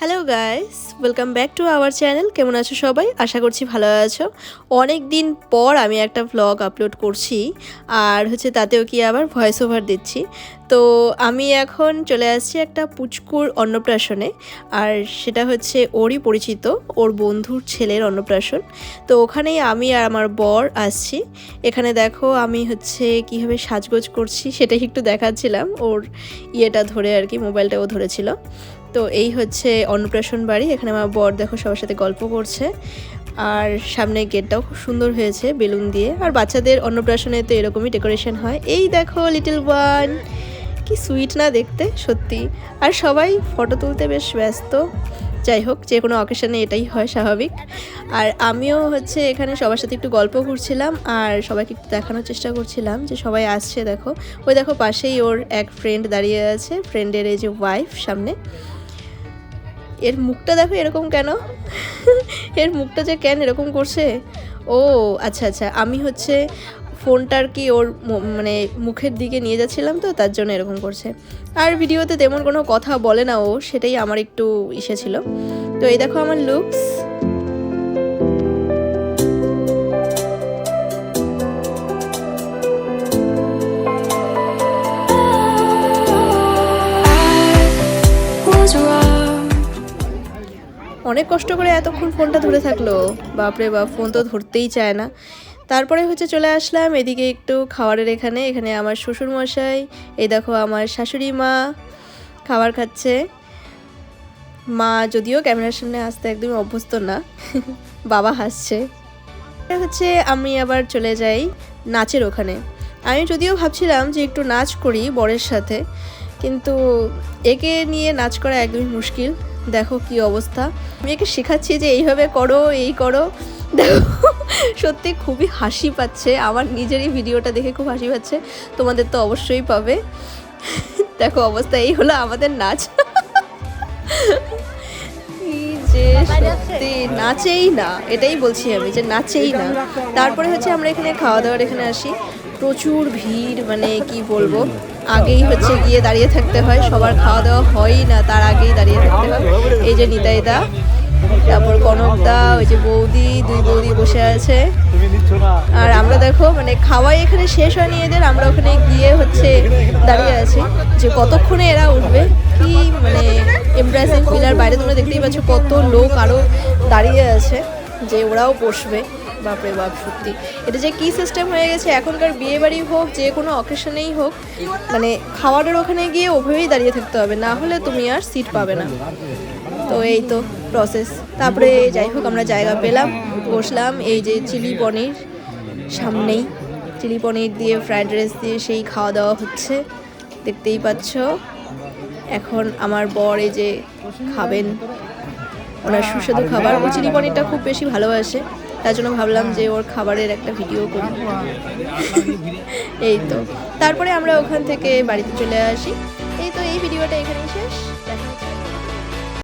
Hello guys welcome back to our channel কেমন আছো সবাই? আশা করছি ভালো আছো। অনেক দিন পর আমি একটা ভ্লগ আপলোড করছি, আর হচ্ছে তাতেও কি আবার ভয়েস ওভার দিচ্ছি। তো আমি এখন চলে আসছি একটা পুচকুর অন্নপ্রাশনে, আর সেটা হচ্ছে ওরই পরিচিত, ওর বন্ধুর ছেলের অন্নপ্রাশন। তো ওখানেই আমি আর আমার বর আসছি। এখানে দেখো আমি হচ্ছে কীভাবে সাজগোজ করছি, সেটাই একটু দেখাচ্ছিলাম। ওর ইয়েটা ধরে আর কি, মোবাইলটাও ধরেছিল। তো এই হচ্ছে অন্নপ্রাশন বাড়ি, এখানে আমার বর দেখো সবার সাথে গল্প করছে। আর সামনে গেটটাও খুব সুন্দর হয়েছে বেলুন দিয়ে। আর বাচ্চাদের অন্নপ্রাশনে তো এরকমই ডেকোরেশন হয়। এই দেখো লিটল ওয়ান, কি সুইট না দেখতে, সত্যি। আর সবাই ফটো তুলতে বেশ ব্যস্ত। যাই হোক, যে কোনো অকেশনে এটাই হয় স্বাভাবিক। আর আমিও হচ্ছে এখানে সবার সাথে একটু গল্প করছিলাম, আর সবাইকে একটু দেখানোর চেষ্টা করছিলাম যে সবাই আসছে, দেখো। ওই দেখো পাশেই ওর এক ফ্রেন্ড দাঁড়িয়ে আছে ফ্রেন্ডের এই যে ওয়াইফ সামনে। এর মুখটা দেখো এরকম কেন? এর মুখটা যে কেন এরকম করছে? ও আচ্ছা আচ্ছা আমি হচ্ছে ফোনটার কি ওর মানে মুখের দিকে নিয়ে যাচ্ছিলাম তো, তার জন্য এরকম করছে। আর ভিডিওতে তেমন কোনো কথা বলে না ও, সেটাই আমার একটু ইসে ছিল। তো এই দেখো আমার লুকস অনেক কষ্ট করে এতক্ষণ ফোনটা ধরে থাকল। বাপরে বাপ, ফোন তো ধরতেই চায় না। তারপরে হচ্ছে চলে আসলাম এদিকে একটু খাবারের এখানে। এখানে আমার শ্বশুর মশাই এই দেখো আমার শাশুড়ি মা খাবার খাচ্ছে। মা যদিও ক্যামেরার সামনে আসতে একদমই অভ্যস্ত না, বাবা হাসছে। হচ্ছে আমি আবার চলে যাই নাচের ওখানে। আমি যদিও ভাবছিলাম যে একটু নাচ করি বরের সাথে, কিন্তু একে নিয়ে নাচ করা একদমই মুশকিল। দেখো কি অবস্থা। আমি একে শেখাচ্ছি যে এইভাবে করো, এই করো। দেখো, সত্যি খুবই হাসি পাচ্ছে। আমার নিজেরই ভিডিওটা দেখে খুব হাসি পাচ্ছে। তোমাদের তো অবশ্যই পাবে। দেখো অবস্থা, এই হলো আমাদের নাচ। যে সত্যি, নাচেই না, এটাই বলছি আমি যে নাচেই না। তারপরে হচ্ছে আমরা এখানে খাওয়া দাওয়ার এখানে আসি। প্রচুর ভিড় মানে কি বলব? আগেই হচ্ছে গিয়ে দাঁড়িয়ে থাকতে হয়, সবার খাওয়া দাওয়া হয়ই না, তার আগেই দাঁড়িয়ে থাকতে হয়। এই যে নিতাইদা, তারপর কনকদা, ওই যে বৌদি, দুই বৌদি বসে আছে। আর আমরা দেখো মানে খাওয়াই এখানে শেষ হয়নি এদের, আমরা ওখানে গিয়ে হচ্ছে দাঁড়িয়ে আছি। যে কতক্ষণে এরা উঠবে, কি মানে এমব্রাসিং পিলার বাইরে তোমরা দেখতেই পাচ্ছ কত লোক আরও দাঁড়িয়ে আছে, যে ওরাও বসবে। বাপরে বাপ, সত্যি। এটা যে কি সিস্টেম হয়ে গেছে, এখনকার বিয়ে বাড়ি হোক, যে কোনো অকেশনেই হোক মানে খাওয়ারের ওখানে গিয়ে ওভাবেই দাঁড়িয়ে থাকতে হবে। না হলে তুমি আর সিট পাবে না। তো এই তো প্রসেস তারপরে যাই হোক, আমরা জায়গা পেলাম, বসলাম। এই যে চিলি পনির সামনেই। চিলি পনির দিয়ে ফ্রাইড রাইস দিয়ে সেই খাওয়া দাওয়া হচ্ছে। দেখতেই পাচ্ছ। এখন আমার বর এই যে খাবেন। ওনার সুস্বাদু খাবার। ও চিলি পনিরটা খুব বেশি ভালোবাসে। তার জন্য ভাবলাম যে ওর খাবারের একটা ভিডিও করি। এই তো। তারপরে আমরা ওখান থেকে বাড়িতে চলে আসি। এই তো এই ভিডিওটা এখানে শেষ।